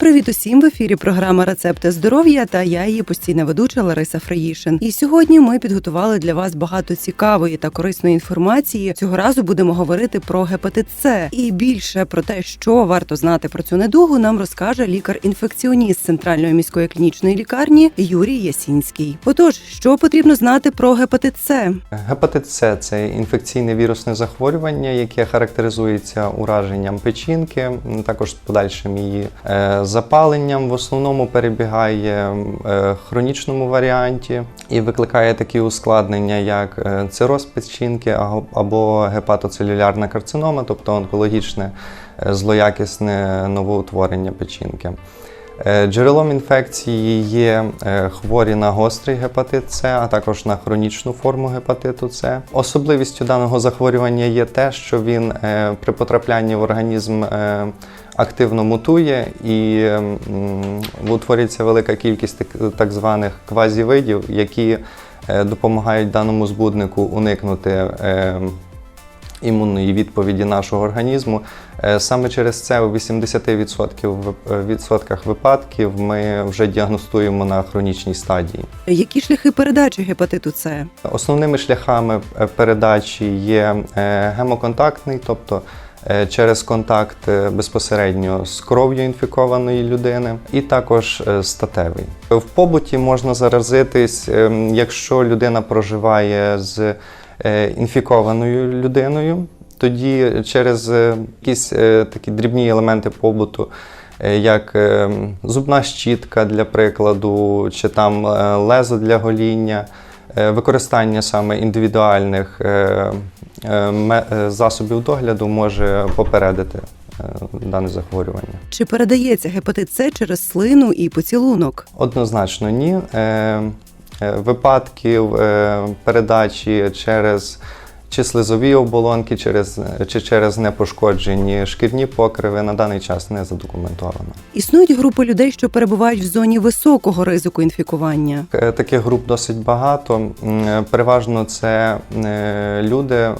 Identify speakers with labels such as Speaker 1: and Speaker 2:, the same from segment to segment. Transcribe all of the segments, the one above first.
Speaker 1: Привіт усім в ефірі. Програма Рецепти здоров'я та я її постійна ведуча Лариса Фраїшин. І сьогодні ми підготували для вас багато цікавої та корисної інформації. Цього разу будемо говорити про гепатит С і більше про те, що варто знати про цю недугу, нам розкаже лікар-інфекціоніст центральної міської клінічної лікарні Юрій Ясінський. Отож, що потрібно знати про гепатит С?
Speaker 2: Гепатит С це інфекційне вірусне захворювання, яке характеризується ураженням печінки, також подальшим її е, запаленням. В основному перебігає е, хронічному варіанті і викликає такі ускладнення, як е, цироз печінки або гепатоцелюлярна карцинома, тобто онкологічне е, злоякісне новоутворення печінки. Джерелом інфекції є хворі на гострий гепатит С, а також на хронічну форму гепатиту С. Особливістю даного захворювання є те, що він при потраплянні в організм активно мутує і м, утворюється велика кількість так- званих квазівидів, які е, допомагають даному збуднику уникнути. е, імунної відповіді нашого організму. Е, Саме через це у 80% відсотках випадків ми вже діагностуємо на хронічній стадії.
Speaker 1: Які шляхи передачі гепатиту С?
Speaker 2: Основними шляхами е, передачі є е, гемоконтактний, тобто е, через контакт е, безпосередньо з кров'ю інфікованої людини, і також е, статевий. В побуті можна заразитись, е, якщо людина проживає з е, інфікованою людиною. Тоді через е, якісь е, такі дрібні елементи побуту, е, як е, зубна щітка для прикладу, чи там е, лезо для гоління, е, використання саме індивідуальних е, е, е, засобів догляду може попередити е, дане захворювання.
Speaker 1: Чи передається гепатит С через слину і поцілунок?
Speaker 2: Однозначно ні. Е, е, Випадків е, передачі через чи слизові оболонки, через, чи через непошкоджені шкірні покриви на даний час не задокументовано.
Speaker 1: Існують групи людей, що перебувають в зоні високого ризику інфікування.
Speaker 2: Е, Таких груп досить багато. Е, Переважно це е, люди,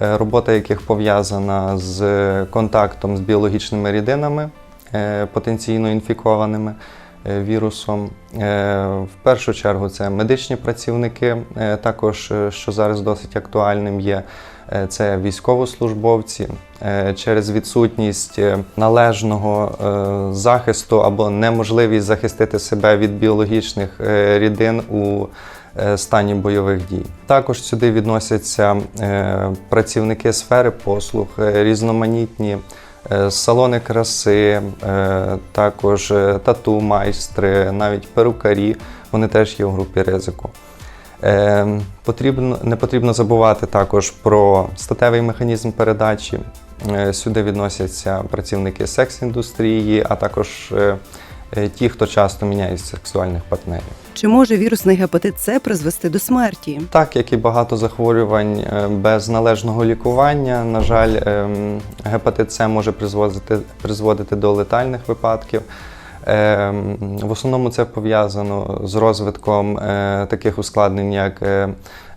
Speaker 2: робота яких пов'язана з контактом з біологічними рідинами, потенційно інфікованими вірусом. Е, В першу чергу це медичні працівники, е, також е, що зараз досить актуальним є. е, Це військовослужбовці Е, через відсутність е, належного е, захисту або неможливість захистити себе від біологічних е, рідин у е, стані бойових дій. Також сюди відносяться е, працівники сфери послуг, е, різноманітні е, салони краси, е, також е, тату-майстри, навіть перукарі. Вони теж є в групі ризику. Е, не потрібно забувати також про статевий механізм передачі. Е, сюди відносяться працівники секс-індустрії, а також е, е, ті, хто часто міняє сексуальних партнерів.
Speaker 1: Чи може вірусний гепатит С призвести до смерті?
Speaker 2: Так як і багато захворювань е, без належного лікування, на жаль, ем, гепатит С може призводити, призводити до летальних випадків. Ем, В основному це пов'язано з розвитком е, таких ускладнень, як е,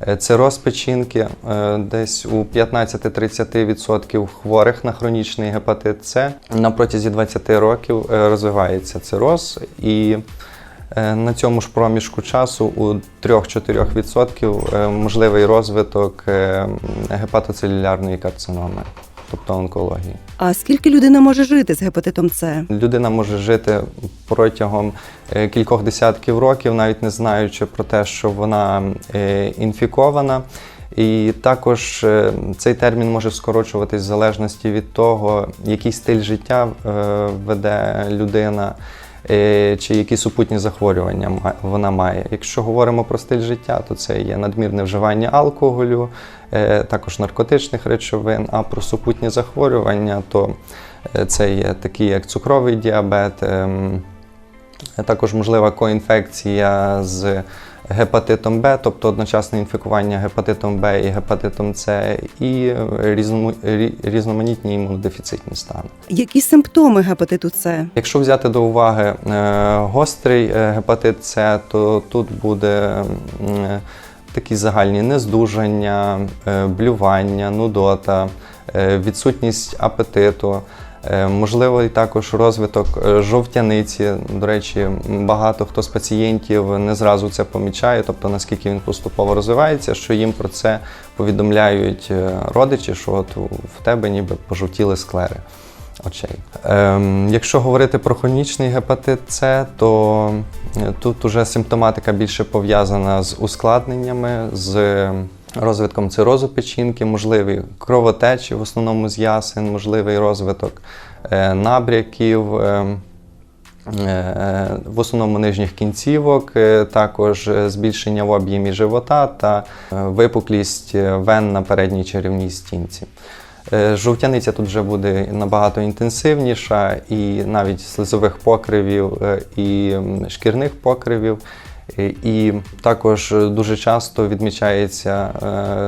Speaker 2: е, цироз печінки. Десь у 15-30% хворих на хронічний гепатит С. На протязі 20 років розвивається цироз. І На цьому ж проміжку часу у 3-4% е, можливий розвиток гепатоцелюлярної карциноми, тобто онкології.
Speaker 1: А скільки людина може жити з гепатитом С?
Speaker 2: Людина може жити протягом е, кількох десятків років, навіть не знаючи про те, що вона е, інфікована. І також е, цей термін може скорочуватись в залежності від того, який стиль життя веде людина. Е, Чи які супутні захворювання вона має. Якщо говоримо про стиль життя, то це є надмірне вживання алкоголю, е, також наркотичних речовин, а про супутні захворювання, то е, це є такі, як цукровий діабет, ем, також можлива коінфекція з гепатитом Б, тобто одночасне інфікування гепатитом Б і гепатитом С, і різномо- рі- різноманітні імунодефіцитні стани.
Speaker 1: Які симптоми гепатиту С?
Speaker 2: Якщо взяти до уваги е, гострий е, гепатит С, то тут буде е, такі загальні нездужання, е, блювання, нудота, е, відсутність апетиту. Е, Можливий також розвиток е, жовтяниці. До речі, багато хто з пацієнтів не зразу це помічає, тобто наскільки він поступово розвивається, що їм про це повідомляють е, родичі, що от в тебе ніби пожовтіли склери очей. Ем, якщо говорити про хронічний гепатит С, то тут уже симптоматика більше пов'язана з ускладненнями, з розвитком цирозу печінки, можливі кровотечі, в основному з ясен, можливий розвиток е, набряків. ем, е, в основному нижніх кінцівок, е, також е, збільшення в об'ємі живота та е, випуклість е, вен на передній черевній стінці. Е, Жовтяниця тут вже буде набагато інтенсивніша, і навіть слизових покривів, е, і шкірних покривів. І- І також е, дуже часто відмічається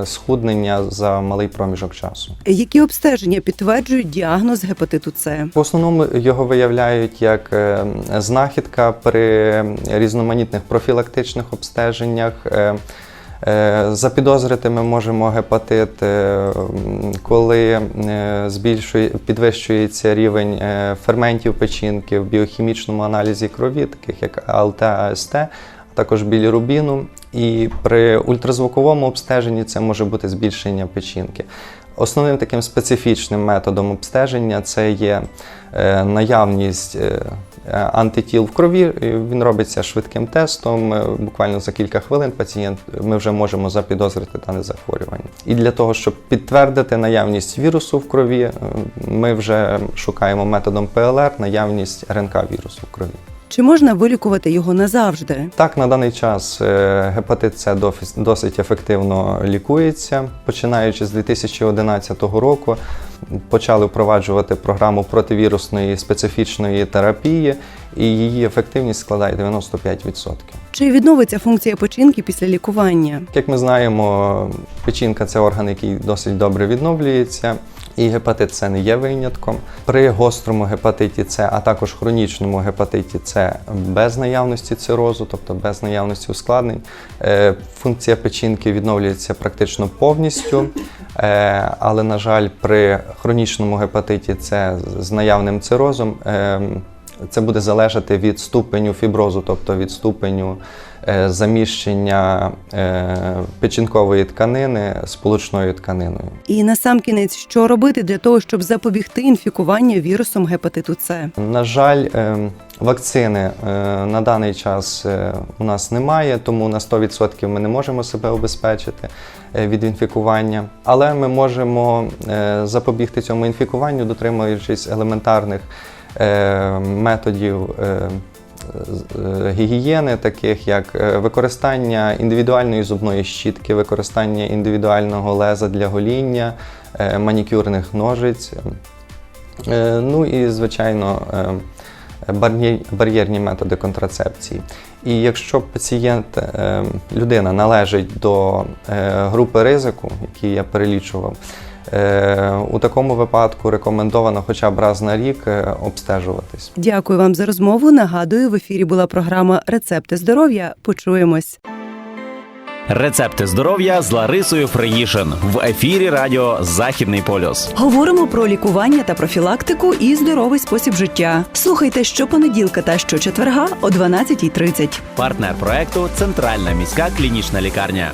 Speaker 2: е, схуднення за малий проміжок часу.
Speaker 1: Які обстеження підтверджують діагноз гепатиту С?
Speaker 2: В основному його виявляють як е, знахідка при різноманітних профілактичних обстеженнях. Е, е, Запідозрити ми можемо гепатит, е, коли е, збільшує, підвищується рівень е, ферментів печінки в біохімічному аналізі крові, таких як АЛТ, АСТ, також білірубіну. І при ультразвуковому обстеженні це може бути збільшення печінки. Основним таким специфічним методом обстеження це є е, наявність е, антитіл в крові. Він робиться швидким тестом. е, Буквально за кілька хвилин пацієнт ми вже можемо запідозрити дане захворювання. І для того, щоб підтвердити наявність вірусу в крові, ми вже шукаємо методом ПЛР наявність РНК вірусу в крові.
Speaker 1: Чи можна вилікувати його назавжди?
Speaker 2: Так, на даний час е, гепатит С досить ефективно лікується. Починаючи з 2011 року, почали впроваджувати програму противірусної специфічної терапії, і її ефективність складає 95%.
Speaker 1: Чи відновиться функція печінки після лікування?
Speaker 2: Як ми знаємо, печінка це орган, який досить добре відновлюється. І гепатит С не є винятком. При гострому гепатиті С, а також хронічному гепатиті С без наявності цирозу, тобто без наявності ускладнень, е, функція печінки відновлюється практично повністю. Е, Але, на жаль, при хронічному гепатиті С з наявним цирозом е, це буде залежати від ступеню фіброзу, тобто від ступеню е, заміщення е, печінкової тканини сполучною тканиною.
Speaker 1: І насамкінець, що робити для того, щоб запобігти інфікуванню вірусом гепатиту С?
Speaker 2: На жаль, е, вакцини на даний час у нас немає, тому на 100% ми не можемо себе обезпечити від інфікування. Але ми можемо запобігти цьому інфікуванню, дотримуючись елементарних методів. е, е, Гігієни, таких як е, використання індивідуальної зубної щітки, використання індивідуального леза для гоління, е, манікюрних ножиць, Е, Ну і, звичайно, е, бар'єрні методи контрацепції. І якщо пацієнт, е, людина належить до е, групи ризику, які я перелічував, е, у такому випадку рекомендовано хоча б раз на рік е, обстежуватись.
Speaker 1: Дякую вам за розмову. Нагадую, в ефірі була програма Рецепти здоров'я. Почуємось.
Speaker 3: Рецепти здоров'я з Ларисою Фреїшин в ефірі Радіо Західний полюс.
Speaker 4: Говоримо про лікування та профілактику і здоровий спосіб життя. Слухайте щопонеділка та щочетверга о 12.30.
Speaker 3: Партнер проекту Центральна міська клінічна лікарня.